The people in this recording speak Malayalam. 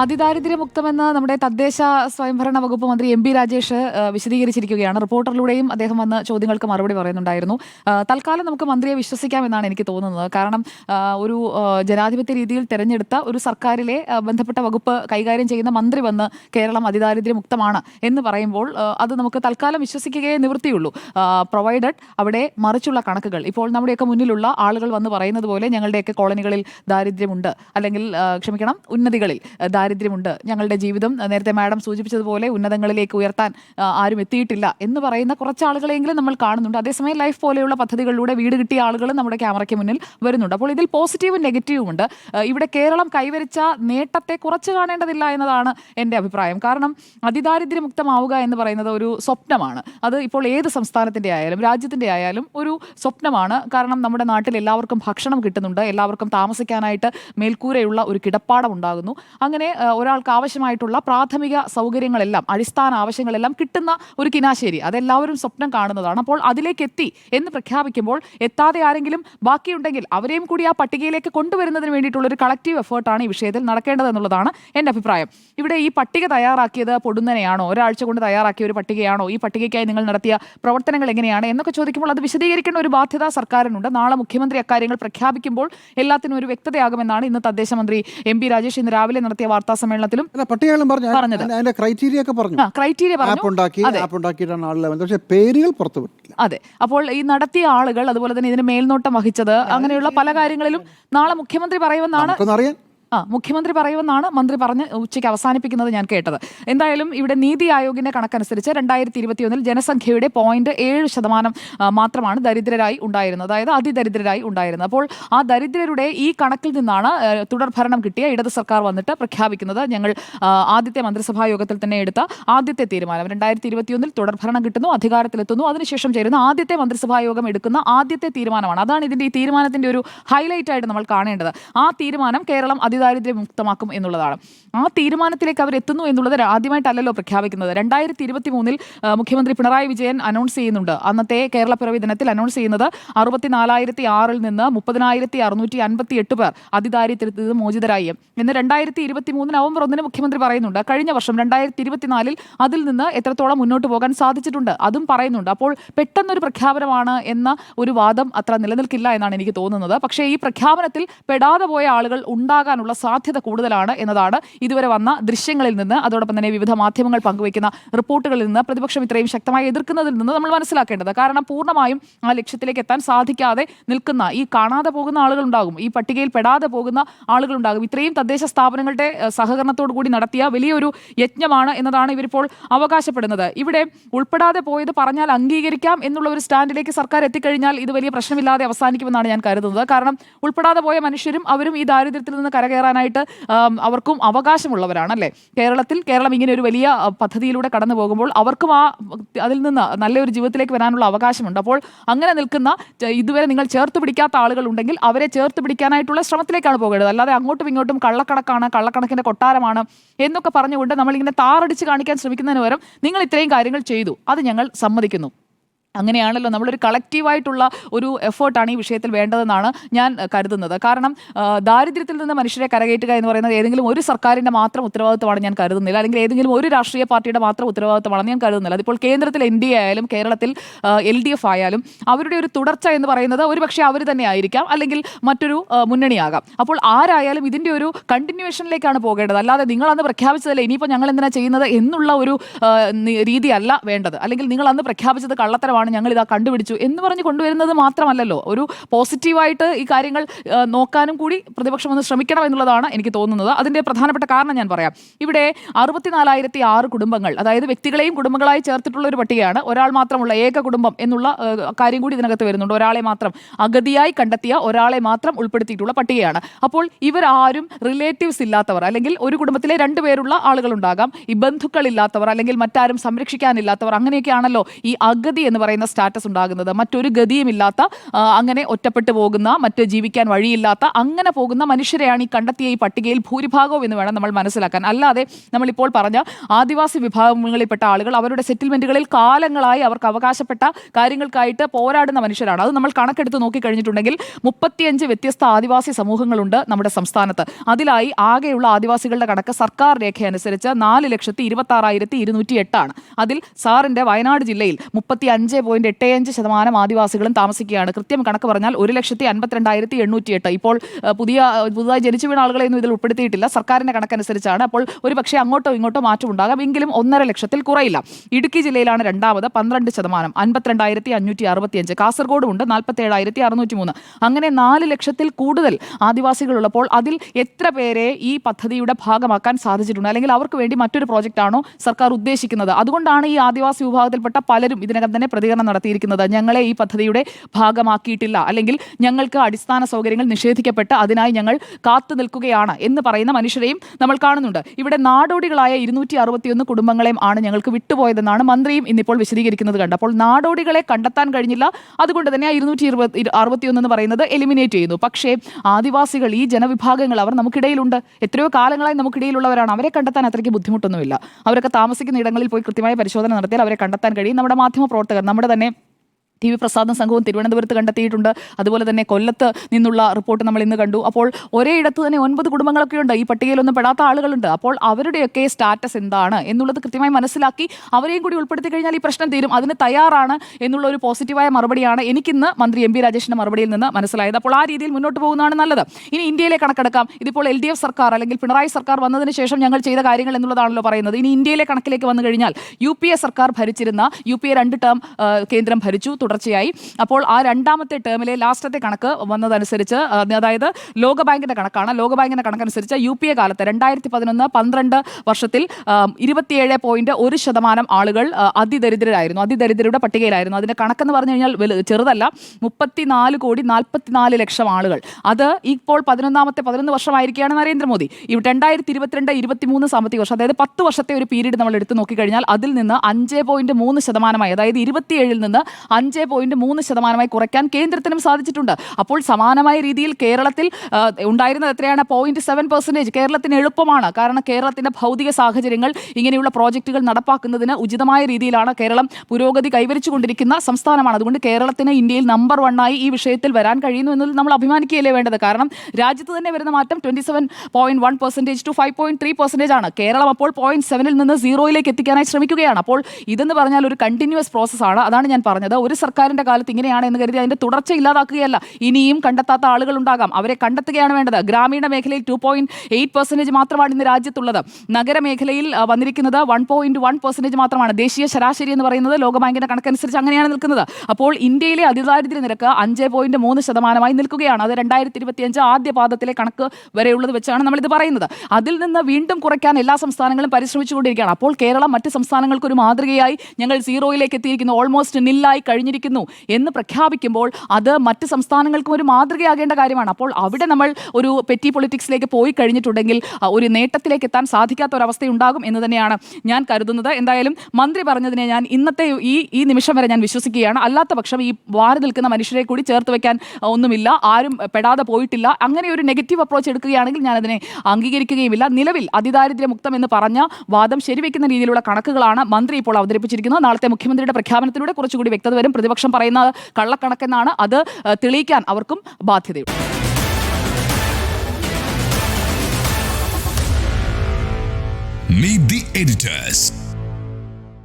അതിദാരിദ്ര്യമുക്തമെന്ന് നമ്മുടെ തദ്ദേശ സ്വയംഭരണ വകുപ്പ് മന്ത്രി എം പി രാജേഷ് വിശദീകരിച്ചിരിക്കുകയാണ്. റിപ്പോർട്ടറിലൂടെയും അദ്ദേഹം വന്ന് ചോദ്യങ്ങൾക്ക് മറുപടി പറയുന്നുണ്ടായിരുന്നു. തൽക്കാലം നമുക്ക് മന്ത്രിയെ വിശ്വസിക്കാമെന്നാണ് എനിക്ക് തോന്നുന്നത്. കാരണം ഒരു ജനാധിപത്യ രീതിയിൽ തെരഞ്ഞെടുത്ത ഒരു സർക്കാരിലെ ബന്ധപ്പെട്ട വകുപ്പ് കൈകാര്യം ചെയ്യുന്ന മന്ത്രി വന്ന് കേരളം അതിദാരിദ്ര്യമുക്തമാണ് എന്ന് പറയുമ്പോൾ അത് നമുക്ക് തൽക്കാലം വിശ്വസിക്കുകയേ നിവൃത്തിയുള്ളൂ. പ്രൊവൈഡഡ് അവിടെ മറിച്ചുള്ള കണക്കുകൾ. ഇപ്പോൾ നമ്മുടെയൊക്കെ മുന്നിലുള്ള ആളുകൾ വന്ന് പറയുന്നത് പോലെ ഞങ്ങളുടെയൊക്കെ കോളനികളിൽ ദാരിദ്ര്യമുണ്ട്. അല്ലെങ്കിൽ ക്ഷമിക്കണം ഉന്നതികളിൽ ദാരിദ്ര്യമുണ്ട്. ഞങ്ങളുടെ ജീവിതം നേരത്തെ മാഡം സൂചിപ്പിച്ചതുപോലെ ഉന്നതങ്ങളിലേക്ക് ഉയർത്താൻ ആരും എത്തിയിട്ടില്ല എന്ന് പറയുന്ന കുറച്ച് ആളുകളെങ്കിലും നമ്മൾ കാണുന്നുണ്ട്. അതേസമയം ലൈഫ് പോലെയുള്ള പദ്ധതികളിലൂടെ വീട് കിട്ടിയ ആളുകൾ നമ്മുടെ ക്യാമറയ്ക്ക് മുന്നിൽ വരുന്നുണ്ട്. അപ്പോൾ ഇതിൽ പോസിറ്റീവും നെഗറ്റീവും ഉണ്ട്. ഇവിടെ കേരളം കൈവരിച്ച നേട്ടത്തെ കുറച്ച് കാണേണ്ടതില്ല എന്നതാണ് എന്റെ അഭിപ്രായം. കാരണം അതിദാരിദ്ര്യമുക്തമാവുക എന്ന് പറയുന്നത് ഒരു സ്വപ്നമാണ്. അത് ഇപ്പോൾ ഏത് സംസ്ഥാനത്തിന്റെ ആയാലും രാജ്യത്തിന്റെ ആയാലും ഒരു സ്വപ്നമാണ്. കാരണം നമ്മുടെ നാട്ടിൽ എല്ലാവർക്കും ഭക്ഷണം കിട്ടുന്നുണ്ട്. എല്ലാവർക്കും താമസിക്കാനായിട്ട് മേൽക്കൂരയുള്ള ഒരു കിടപ്പാടം ഉണ്ടാകുന്നു. അങ്ങനെ ഒരാൾക്ക് ആവശ്യമായിട്ടുള്ള പ്രാഥമിക സൗകര്യങ്ങളെല്ലാം അടിസ്ഥാന ആവശ്യങ്ങളെല്ലാം കിട്ടുന്ന ഒരു കിനാശേരി. അതെല്ലാവരും സ്വപ്നം കാണുന്നതാണ്. അപ്പോൾ അതിലേക്ക് എത്തി എന്ന് പ്രഖ്യാപിക്കുമ്പോൾ എത്താതെ ആരെങ്കിലും ബാക്കിയുണ്ടെങ്കിൽ അവരെയും കൂടി ആ പട്ടികയിലേക്ക് കൊണ്ടുവരുന്നതിന് വേണ്ടിയിട്ടുള്ള ഒരു കളക്റ്റീവ് എഫേർട്ടാണ് ഈ വിഷയത്തിൽ നടക്കേണ്ടത് എന്നുള്ളതാണ് എന്റെ അഭിപ്രായം. ഇവിടെ ഈ പട്ടിക തയ്യാറാക്കിയത് പൊടുന്നനെയാണോ? ഒരാഴ്ച കൊണ്ട് തയ്യാറാക്കിയ ഒരു പട്ടികയാണോ? ഈ പട്ടികയ്ക്കായി നിങ്ങൾ നടത്തിയ പ്രവർത്തനങ്ങൾ എങ്ങനെയാണ്? എന്നൊക്കെ ചോദിക്കുമ്പോൾ അത് വിശദീകരിക്കേണ്ട ഒരു ബാധ്യത സർക്കാരിനുണ്ട്. നാളെ മുഖ്യമന്ത്രി അക്കാര്യങ്ങൾ പ്രഖ്യാപിക്കുമ്പോൾ എല്ലാത്തിനും ഒരു വ്യക്തതയാകുമെന്നാണ് ഇന്ന് തദ്ദേശ മന്ത്രി എം പി രാജേഷ് ഇന്ന് രാവിലെ നടത്തിയ വാർത്താ സമ്മേളനത്തിലും അല്ല പട്ടികകളും പറഞ്ഞു. പറഞ്ഞത്. അതിന്റെ- ക്രൈറ്റീരിയ ഒക്കെ പറഞ്ഞു. ക്രൈറ്റീരിയ ആപ്പ് ഉണ്ടാക്കി അതെ. ആപ്പ് ഉണ്ടാക്കിയിട്ടാണ് പക്ഷേ പേരുകൾ പുറത്തു വിട്ടില്ല അതെ. അപ്പോൾ ഈ നടത്തിയ ആളുകൾ അതുപോലെ തന്നെ ഇതിന് മേൽനോട്ടം വഹിച്ചത് അങ്ങനെയുള്ള പല കാര്യങ്ങളിലും നാളെ മുഖ്യമന്ത്രി പറയുമെന്നാണ് നമുക്കൊന്നറിയാൻ ആ മുഖ്യമന്ത്രി പറയുമെന്നാണ് മന്ത്രി പറഞ്ഞ് ഉച്ചയ്ക്ക് അവസാനിപ്പിക്കുന്നത് ഞാൻ കേട്ടത്. എന്തായാലും ഇവിടെ നീതി ആയോഗിന്റെ കണക്കനുസരിച്ച് രണ്ടായിരത്തി ഇരുപത്തിയൊന്നിൽ ജനസംഖ്യയുടെ പോയിന്റ് ഏഴ് ശതമാനം മാത്രമാണ് ദരിദ്രരായി ഉണ്ടായിരുന്നത്. അതായത് അതിദരിദ്രരായി ഉണ്ടായിരുന്നത്. അപ്പോൾ ആ ദരിദ്രരുടെ ഈ കണക്കിൽ നിന്നാണ് തുടർഭരണം തുടർ ഭരണം കിട്ടിയ ഇടത് സർക്കാർ വന്നിട്ട് പ്രഖ്യാപിക്കുന്നത്. ഞങ്ങൾ ആദ്യത്തെ മന്ത്രിസഭാ യോഗത്തിൽ തന്നെ എടുത്ത ആദ്യത്തെ തീരുമാനം. രണ്ടായിരത്തി ഇരുപത്തിയൊന്നിൽ തുടർഭരണം കിട്ടുന്നു അധികാരത്തിലെത്തുന്നു. അതിനുശേഷം ചേരുന്ന ആദ്യത്തെ മന്ത്രിസഭാ യോഗം എടുക്കുന്ന ആദ്യത്തെ തീരുമാനമാണ്. അതാണ് ഇതിന്റെ ഈ തീരുമാനത്തിന്റെ ഒരു ഹൈലൈറ്റ് ആയിട്ട് നമ്മൾ കാണേണ്ടത്. ആ തീരുമാനം കേരളം അതിദാരിദ്ര്യം മുക്തമാക്കും എന്നുള്ളതാണ്. ആ തീരുമാനത്തിലേക്ക് അവർ എത്തുന്നു എന്നുള്ളത് ആദ്യമായിട്ടല്ലല്ലോ പ്രഖ്യാപിക്കുന്നത്. രണ്ടായിരത്തി ഇരുപത്തി മൂന്നിൽ മുഖ്യമന്ത്രി പിണറായി വിജയൻ അനൗൺസ് ചെയ്യുന്നുണ്ട്. അന്നത്തെ കേരള പിറവി ദിനത്തിൽ അനൗൺസ് ചെയ്യുന്നത് അറുപത്തിനാലായിരത്തി ആറിൽ നിന്ന് മുപ്പതിനായിരത്തി അറുന്നൂറ്റി അൻപത്തി എട്ട് പേർ അതിദാരിദ്ര്യത്തിൽ നിന്ന് മോചിതരായി. എന്ന് രണ്ടായിരത്തി ഇരുപത്തി മൂന്ന് നവംബർ ഒന്നിന് മുഖ്യമന്ത്രി പറയുന്നുണ്ട് കഴിഞ്ഞ വർഷം രണ്ടായിരത്തി ഇരുപത്തിനാലിൽ അതിൽ നിന്ന് എത്രത്തോളം മുന്നോട്ട് പോകാൻ സാധിച്ചിട്ടുണ്ട്? അതും പറയുന്നുണ്ട്. അപ്പോൾ പെട്ടെന്നൊരു പ്രഖ്യാപനമാണ് എന്ന ഒരു വാദം അത്ര നിലനിൽക്കില്ല എന്നാണ് എനിക്ക് തോന്നുന്നത്. പക്ഷേ ഈ പ്രഖ്യാപനത്തിൽ പെടാതെ പോയ ആളുകൾ ഉണ്ടാകാനുള്ള സാധ്യത കൂടുതലാണ് എന്നതാണ് ഇതുവരെ വന്ന ദൃശ്യങ്ങളിൽ നിന്ന്. അതോടൊപ്പം തന്നെ വിവിധ മാധ്യമങ്ങൾ പങ്കുവയ്ക്കുന്ന റിപ്പോർട്ടുകളിൽ നിന്ന് പ്രതിപക്ഷം ഇത്രയും ശക്തമായി എതിർക്കുന്നതിൽ നിന്ന് നമ്മൾ മനസ്സിലാക്കേണ്ടത്. കാരണം പൂർണമായും ആ ലക്ഷ്യത്തിലേക്ക് എത്താൻ സാധിക്കാതെ നിൽക്കുന്ന ഈ കാണാതെ പോകുന്ന ആളുകൾ ഉണ്ടാകും ഈ പട്ടികയിൽ പെടാതെ പോകുന്ന ആളുകൾ ഉണ്ടാകും ഇത്രയും തദ്ദേശ സ്ഥാപനങ്ങളുടെ സഹകരണത്തോടു കൂടി നടത്തിയ വലിയൊരു യജ്ഞമാണ് എന്നതാണ് ഇവരിപ്പോൾ അവകാശപ്പെടുന്നത്. ഇവിടെ ഉൾപ്പെടാതെ പോയത് പറഞ്ഞാൽ അംഗീകരിക്കാം എന്നുള്ള ഒരു സ്റ്റാൻഡിലേക്ക് സർക്കാർ എത്തിക്കഴിഞ്ഞാൽ ഇത് വലിയ പ്രശ്നമില്ലാതെ അവസാനിക്കുമെന്നാണ് ഞാൻ കരുതുന്നത്. കാരണം ഉൾപ്പെടാതെ പോയ മനുഷ്യരും അവരും ഈ ദാരിദ്ര്യത്തിൽ നിന്ന് കരകയറാനായിട്ട് ആം, അവർക്കും അവകാശമുള്ളവരാണ് അല്ലേ കേരളത്തിൽ കേരളം ഇങ്ങനെ ഒരു വലിയ പദ്ധതിയിലൂടെ കടന്നു പോകുമ്പോൾ അവർക്കും ആ അതിൽ നിന്ന് നല്ലൊരു ജീവിതത്തിലേക്ക് വരാനുള്ള അവകാശമുണ്ട്. അപ്പോൾ അങ്ങനെ നിൽക്കുന്ന ഇതുവരെ നിങ്ങൾ ചേർത്ത് പിടിക്കാത്ത ആളുകൾ ഉണ്ടെങ്കിൽ അവരെ ചേർത്ത് പിടിക്കാനായിട്ടുള്ള ശ്രമത്തിലേക്കാണ് പോകേണ്ടത്. അല്ലാതെ അങ്ങോട്ടും ഇങ്ങോട്ടും കള്ളക്കണക്കാണ് കള്ളക്കണക്കിന്റെ കൊട്ടാരമാണ് എന്നൊക്കെ പറഞ്ഞുകൊണ്ട് നമ്മളിങ്ങനെ താറടിച്ച് കാണിക്കാൻ ശ്രമിക്കുന്നതിന് പകരം നിങ്ങൾ ഇത്രയും കാര്യങ്ങൾ ചെയ്തു. അത് ഞങ്ങൾ സമ്മതിക്കുന്നു. അങ്ങനെയാണല്ലോ നമ്മളൊരു കളക്റ്റീവായിട്ടുള്ള ഒരു എഫേർട്ടാണ് ഈ വിഷയത്തിൽ വേണ്ടതെന്നാണ് ഞാൻ കരുതുന്നത്. കാരണം ദാരിദ്ര്യത്തിൽ നിന്ന് മനുഷ്യരെ കരകയറ്റുക എന്ന് പറയുന്നത് ഏതെങ്കിലും ഒരു സർക്കാരിന്റെ മാത്രം ഉത്തരവാദിത്തമാണ് ഞാൻ കരുതുന്നില്ല. അല്ലെങ്കിൽ ഏതെങ്കിലും ഒരു രാഷ്ട്രീയ പാർട്ടിയുടെ മാത്രം ഉത്തരവാദിത്തമാണെന്ന് ഞാൻ കരുതുന്നില്ല. അതിപ്പോൾ കേന്ദ്രത്തിൽ എൻ ഡി എ ആയാലും കേരളത്തിൽ എൽ ഡി എഫ് ആയാലും അവരുടെ ഒരു തുടർച്ച എന്ന് പറയുന്നത് ഒരു പക്ഷേ അവർ തന്നെ ആയിരിക്കാം. അല്ലെങ്കിൽ മറ്റൊരു മുന്നണിയാകാം. അപ്പോൾ ആരായാലും ഇതിന്റെ ഒരു കണ്ടിന്യൂവേഷനിലേക്കാണ് പോകേണ്ടത്. അല്ലാതെ നിങ്ങൾ അന്ന് പ്രഖ്യാപിച്ചതല്ല ഇനിയിപ്പോൾ ഞങ്ങൾ എന്തിനാ ചെയ്യുന്നത് എന്നുള്ള ഒരു രീതിയല്ല വേണ്ടത്. അല്ലെങ്കിൽ നിങ്ങൾ അന്ന് പ്രഖ്യാപിച്ചത് കള്ളത്തരമാണ് ഞങ്ങൾ ഇതാ കണ്ടുപിടിച്ചു എന്ന് പറഞ്ഞ് കൊണ്ടുവരുന്നത് മാത്രമല്ലല്ലോ. ഒരു പോസിറ്റീവായിട്ട് ഈ കാര്യങ്ങൾ നോക്കാനും കൂടി പ്രതിപക്ഷം ഒന്ന് ശ്രമിക്കണം എന്നുള്ളതാണ് എനിക്ക് തോന്നുന്നത്. അതിന്റെ പ്രധാനപ്പെട്ട കാരണം ഞാൻ പറയാം. ഇവിടെ അറുപത്തിനാലായിരത്തി ആറ് കുടുംബങ്ങൾ അതായത് വ്യക്തികളെയും കുടുംബങ്ങളായി ചേർത്തിട്ടുള്ള ഒരു പട്ടികയാണ്. ഒരാൾ മാത്രമുള്ള ഏക കുടുംബം എന്നുള്ള കാര്യം കൂടി ഇതിനകത്ത് വരുന്നുണ്ട്. ഒരാളെ മാത്രം അഗതിയായി കണ്ടെത്തിയ ഒരാളെ മാത്രം ഉൾപ്പെടുത്തിയിട്ടുള്ള പട്ടികയാണ്. അപ്പോൾ ഇവരാരും റിലേറ്റീവ്സ് ഇല്ലാത്തവർ അല്ലെങ്കിൽ ഒരു കുടുംബത്തിലെ രണ്ടു പേരുള്ള ആളുകൾ ഉണ്ടാകാം ഈ ബന്ധുക്കളില്ലാത്തവർ അല്ലെങ്കിൽ മറ്റാരും സംരക്ഷിക്കാനില്ലാത്തവർ അങ്ങനെയൊക്കെയാണല്ലോ ഈ അഗതി എന്ന് പറയുന്ന സ്റ്റാറ്റസ് ഉണ്ടാകുന്നത്. മറ്റൊരു ഗതിയുമില്ലാത്ത അങ്ങനെ ഒറ്റപ്പെട്ടു പോകുന്ന മറ്റ് ജീവിക്കാൻ വഴിയില്ലാത്ത അങ്ങനെ പോകുന്ന മനുഷ്യരെയാണ് ഈ കണ്ടെത്തിയ ഈ പട്ടികയിൽ ഭൂരിഭാഗവും എന്ന് വേണം നമ്മൾ മനസ്സിലാക്കാൻ. അല്ലാതെ നമ്മളിപ്പോൾ പറഞ്ഞ ആദിവാസി വിഭാഗങ്ങളിൽപ്പെട്ട ആളുകൾ അവരുടെ സെറ്റിൽമെന്റുകളിൽ കാലങ്ങളായി അവർക്ക് അവകാശപ്പെട്ട കാര്യങ്ങൾക്കായിട്ട് പോരാടുന്ന മനുഷ്യരാണ്. അത് നമ്മൾ കണക്കെടുത്ത് നോക്കിക്കഴിഞ്ഞിട്ടുണ്ടെങ്കിൽ മുപ്പത്തിയഞ്ച് വ്യത്യസ്ത ആദിവാസി സമൂഹങ്ങളുണ്ട് നമ്മുടെ സംസ്ഥാനത്ത്. അതിലായി ആകെയുള്ള ആദിവാസികളുടെ കണക്ക് സർക്കാർ രേഖയനുസരിച്ച് നാല് ലക്ഷത്തി ഇരുപത്തി ആറായിരത്തി ഇരുന്നൂറ്റി എട്ടാണ് അതിൽ സാറിന്റെ വയനാട് ജില്ലയിൽ മുപ്പത്തി അഞ്ച് പോയിന്റ് എട്ട് അഞ്ച് ശതമാനം ആദിവാസികളും താമസിക്കുകയാണ്. കൃത്യം കണക്ക് പറഞ്ഞാൽ ഒരു ലക്ഷത്തി അൻപത്തിരണ്ടായിരത്തി എണ്ണൂറ്റി എട്ട് ഇപ്പോൾ പുതിയ പുതുതായി ജനിച്ചു വീണ ആളുകളെയൊന്നും ഇതിൽ ഉൾപ്പെടുത്തിയിട്ടില്ല. സർക്കാരിന്റെ കണക്കനുസരിച്ചാണ്. അപ്പോൾ ഒരു പക്ഷേ അങ്ങോട്ടോ ഇങ്ങോട്ടോ മാറ്റം ഉണ്ടാകാം. എങ്കിലും ഒന്നര ലക്ഷത്തിൽ കുറയില്ല. ഇടുക്കി ജില്ലയിലാണ് രണ്ടാമത് പന്ത്രണ്ട് ശതമാനം. അൻപത്തിരണ്ടായിരത്തി അഞ്ഞൂറ്റി അറുപത്തിയഞ്ച് കാസർഗോഡും ഉണ്ട് നാൽപ്പത്തി ഏഴായിരത്തി അറുന്നൂറ്റി മൂന്ന് അങ്ങനെ നാല് ലക്ഷത്തിൽ കൂടുതൽ ആദിവാസികളുള്ളപ്പോൾ അതിൽ എത്ര പേരെ ഈ പദ്ധതിയുടെ ഭാഗമാക്കാൻ സാധിച്ചിട്ടുണ്ട്? അല്ലെങ്കിൽ അവർക്ക് വേണ്ടി മറ്റൊരു പ്രോജക്റ്റ് ആണോ സർക്കാർ ഉദ്ദേശിക്കുന്നത്? അതുകൊണ്ടാണ് ഈ ആദിവാസി വിഭാഗത്തിൽപ്പെട്ട പലരും ഇതിനകം തന്നെ പ്രതികരണം നടത്തിയിരിക്കുന്നത് ഞങ്ങളെ ഈ പദ്ധതിയുടെ ഭാഗമാക്കിയിട്ടില്ല. അല്ലെങ്കിൽ ഞങ്ങൾക്ക് അടിസ്ഥാന സൗകര്യങ്ങൾ നിഷേധിക്കപ്പെട്ട് അതിനായി ഞങ്ങൾ കാത്തു നിൽക്കുകയാണ് എന്ന് പറയുന്ന മനുഷ്യരെയും നമ്മൾ കാണുന്നുണ്ട്. ഇവിടെ നാടോടികളായ ഇരുന്നൂറ്റി അറുപത്തിയൊന്ന് കുടുംബങ്ങളെയും ആണ് ഞങ്ങൾക്ക് വിട്ടുപോയതെന്നാണ് മന്ത്രിയും ഇന്നിപ്പോൾ വിശദീകരിക്കുന്നത് കണ്ട്. അപ്പോൾ നാടോടികളെ കണ്ടെത്താൻ കഴിഞ്ഞില്ല. അതുകൊണ്ട് തന്നെ ആ ഇരുന്നൂറ്റി ഇരുപത്തി അറുപത്തിയൊന്ന് എന്ന് പറയുന്നത് എലിമിനേറ്റ് ചെയ്യുന്നു. പക്ഷേ ആദിവാസികൾ ഈ ജനവിഭാഗങ്ങൾ അവർ നമുക്കിടയിലുണ്ട്. എത്രയോ കാലങ്ങളായി നമുക്കിടയിലുള്ളവരാണ്. അവരെ കണ്ടെത്താൻ അത്രയ്ക്ക് ബുദ്ധിമുട്ടൊന്നുമില്ല. അവരൊക്കെ താമസിക്കുന്ന ഇടങ്ങളിൽ പോയി കൃത്യമായ പരിശോധന നടത്തിയാൽ അവരെ കണ്ടെത്താൻ കഴിയും. നമ്മുടെ മാധ്യമ പ്രവർത്തകർ നമ്മുടെ തന്നെ ടി വി പ്രസാദും സംഘവും തിരുവനന്തപുരത്ത് കണ്ടെത്തിയിട്ടുണ്ട്. അതുപോലെ തന്നെ കൊല്ലത്ത് നിന്നുള്ള റിപ്പോർട്ട് നമ്മൾ ഇന്ന് കണ്ടു. അപ്പോൾ ഒരേ ഇടത്ത് തന്നെ ഒൻപത് കുടുംബങ്ങളൊക്കെ ഉണ്ട്. ഈ പട്ടികയിലൊന്നും പെടാത്ത ആളുകളുണ്ട്. അപ്പോൾ അവരുടെയൊക്കെ സ്റ്റാറ്റസ് എന്താണ് എന്നുള്ളത് കൃത്യമായി മനസ്സിലാക്കി അവരെയും കൂടി ഉൾപ്പെടുത്തി കഴിഞ്ഞാൽ ഈ പ്രശ്നം തീരും. അതിന് തയ്യാറാണ് എന്നുള്ള ഒരു പോസിറ്റീവായ മറുപടിയാണ് എനിക്കിന്ന് മന്ത്രി എം പി രാജേഷിന്റെ മറുപടിയിൽ നിന്ന് മനസ്സിലായത്. അപ്പോൾ ആ രീതിയിൽ മുന്നോട്ട് പോകുന്നതാണ് നല്ലത്. ഇനി ഇന്ത്യയിലെ കണക്കെടുക്കാം. ഇതിപ്പോൾ എൽ ഡി എഫ് സർക്കാർ അല്ലെങ്കിൽ പിണറായി സർക്കാർ വന്നതിന് ശേഷം ഞങ്ങൾ ചെയ്ത കാര്യങ്ങൾ എന്നുള്ളതാണല്ലോ പറയുന്നത്. ഇനി ഇന്ത്യയിലെ കണക്കിലേക്ക് വന്നു കഴിഞ്ഞാൽ യു പി എ സർക്കാർ ഭരിച്ചിരുന്ന യു പി എ രണ്ട് ടേം കേന്ദ്രം ഭരിച്ചു. തുടർച്ചയായി. അപ്പോൾ ആ രണ്ടാമത്തെ ടേമിലെ ലാസ്റ്റത്തെ കണക്ക് വന്നതനുസരിച്ച് അതായത് ലോകബാങ്കിന്റെ കണക്കാണ്. ലോകബാങ്കിന്റെ കണക്കനുസരിച്ച് യു പി എ കാലത്ത് രണ്ടായിരത്തി പതിനൊന്ന് പന്ത്രണ്ട് വർഷത്തിൽ ഇരുപത്തിയേഴ് പോയിന്റ് ഒരു ശതമാനം ആളുകൾ അതിദരിദ്രരായിരുന്നു. അതിദരിദ്രരുടെ പട്ടികയിലായിരുന്നു. അതിന്റെ കണക്കെന്ന് പറഞ്ഞു കഴിഞ്ഞാൽ ചെറുതല്ല മുപ്പത്തിനാല് കോടി നാൽപ്പത്തിനാല് ലക്ഷം ആളുകൾ. അത് ഇപ്പോൾ പതിനൊന്നാമത്തെ പതിനൊന്ന് വർഷമായിരിക്കുകയാണ് നരേന്ദ്രമോദി. രണ്ടായിരത്തി ഇരുപത്തിരണ്ട് ഇരുപത്തിമൂന്ന് സാമ്പത്തിക വർഷം അതായത് പത്ത് വർഷത്തെ ഒരു പീരീഡ് നമ്മൾ എടുത്തു നോക്കിക്കഴിഞ്ഞാൽ അതിൽ നിന്ന് അഞ്ച് പോയിന്റ് മൂന്ന് ശതമാനമായി അതായത് ഇരുപത്തിയേഴിൽ നിന്ന് അഞ്ച് പോയിന്റ് മൂന്ന് ശതമാനമായി കുറയ്ക്കാൻ കേന്ദ്രത്തിനും സാധിച്ചിട്ടുണ്ട്. അപ്പോൾ സമാനമായ രീതിയിൽ കേരളത്തിൽ ഉണ്ടായിരുന്നത് എത്രയാണ്? പോയിന്റ് സെവൻ പെർസെന്റേജ് കേരളത്തിന് എളുപ്പമാണ്. കാരണം കേരളത്തിന്റെ ഭൗതിക സാഹചര്യങ്ങൾ ഇങ്ങനെയുള്ള പ്രോജക്റ്റുകൾ നടപ്പാക്കുന്നതിന് ഉചിതമായ രീതിയിലാണ് കേരളം പുരോഗതി കൈവരിച്ചുകൊണ്ടിരിക്കുന്ന സംസ്ഥാനമാണ്. അതുകൊണ്ട് കേരളത്തിന് ഇന്ത്യയിൽ നമ്പർ വണ്ണായി ഈ വിഷയത്തിൽ വരാൻ കഴിയുന്നു എന്നതിൽ നമ്മൾ അഭിമാനിക്കുകയല്ലേ വേണ്ടത്? കാരണം രാജ്യത്ത് തന്നെ വരുന്ന മാറ്റം twenty seven point one percentage two five point three percentage ആണ്. കേരളം അപ്പോൾ പോയിന്റ് സെവനിൽ നിന്ന് സീറോയിലേക്ക് എത്തിക്കാനായി ശ്രമിക്കുകയാണ്. അപ്പോൾ ഇതെന്ന് പറഞ്ഞാൽ ഒരു കണ്ടിന്യൂസ് പ്രോസസ്സാണ് അതാണ് ഞാൻ പറഞ്ഞത്. ഒരു സർക്കാരിന്റെ കാലത്ത് ഇങ്ങനെയാണ് എന്ന് കരുതി അതിന്റെ തുടർച്ച ഇല്ലാതാക്കുകയല്ല. ഇനിയും കണ്ടെത്താത്ത ആളുകൾ ഉണ്ടാകാം. അവരെ കണ്ടെത്തുകയാണ് വേണ്ടത്. ഗ്രാമീണ മേഖലയിൽ ടു പോയിന്റ് എയ്റ്റ് പെർസെന്റേജ് മാത്രമാണ് ഇന്ന് രാജ്യത്തുള്ളത്. നഗരമേഖലയിൽ വന്നിരിക്കുന്നത് വൺ പോയിന്റ് വൺ പെർസെന്റേജ് മാത്രമാണ്. ദേശീയ ശരാശരി എന്ന് പറയുന്നത് ലോകബാങ്കിന്റെ കണക്കനുസരിച്ച് അങ്ങനെയാണ് നിൽക്കുന്നത്. അപ്പോൾ ഇന്ത്യയിലെ അതിദാരിദ്ര്യ നിരക്ക് അഞ്ച് പോയിന്റ് മൂന്ന് ശതമാനമായി നിൽക്കുകയാണ്. അത് രണ്ടായിരത്തി ഇരുപത്തിയഞ്ച് ആദ്യ പാദത്തിലെ കണക്ക് വരെയുള്ളത് വെച്ചാണ് നമ്മളിത് പറയുന്നത്. അതിൽ നിന്ന് വീണ്ടും കുറയ്ക്കാൻ എല്ലാ സംസ്ഥാനങ്ങളും പരിശ്രമിച്ചുകൊണ്ടിരിക്കുകയാണ്. അപ്പോൾ കേരളം മറ്റ് സംസ്ഥാനങ്ങൾക്ക് ഒരു മാതൃകയായി ഞങ്ങൾ സീറോയിലേക്ക് എത്തിയിരിക്കുന്നു. ഓൾമോസ്റ്റ് നില്ലായി കഴിഞ്ഞിരിക്കുന്നു. എന്ന് പ്രഖ്യാപിക്കുമ്പോൾ അത് മറ്റ് സംസ്ഥാനങ്ങൾക്കും ഒരു മാതൃകയാകേണ്ട കാര്യമാണ്. അപ്പോൾ അവിടെ നമ്മൾ ഒരു പെറ്റി പൊളിറ്റിക്സിലേക്ക് പോയി കഴിഞ്ഞിട്ടുണ്ടെങ്കിൽ ഒരു നേട്ടത്തിലേക്ക് എത്താൻ സാധിക്കാത്ത ഒരവസ്ഥ ഉണ്ടാകും എന്ന് തന്നെയാണ് ഞാൻ കരുതുന്നത്. എന്തായാലും മന്ത്രി പറഞ്ഞതിനെ ഞാൻ ഇന്നത്തെ ഈ ഈ നിമിഷം വരെ ഞാൻ വിശ്വസിക്കുകയാണ്. അല്ലാത്ത പക്ഷം ഈ വാരി നിൽക്കുന്ന മനുഷ്യരെ കൂടി ചേർത്ത് വെക്കാൻ ഒന്നുമില്ല. ആരും പെടാതെ പോയിട്ടില്ല. അങ്ങനെ ഒരു നെഗറ്റീവ് അപ്രോച്ച് എടുക്കുകയാണെങ്കിൽ ഞാൻ അതിനെ അംഗീകരിക്കുകയുമില്ല. നിലവിൽ അതിദാരിദ്ര്യ മുക്തം എന്ന് പറഞ്ഞ വാദം ശരിവെക്കുന്ന രീതിയിലുള്ള കണക്കുകളാണ് മന്ത്രി ഇപ്പോൾ അവതരിപ്പിച്ചിരിക്കുന്നത്. നാളത്തെ മുഖ്യമന്ത്രിയുടെ പ്രഖ്യാപനത്തിലൂടെ കുറച്ചുകൂടി വ്യക്തത വരും. പ്രതിപക്ഷം പറയുന്ന കള്ളക്കണക്കെന്നാണ് അത് തെളിയിക്കാൻ അവർക്കും ബാധ്യതയുണ്ട് Meet the editors.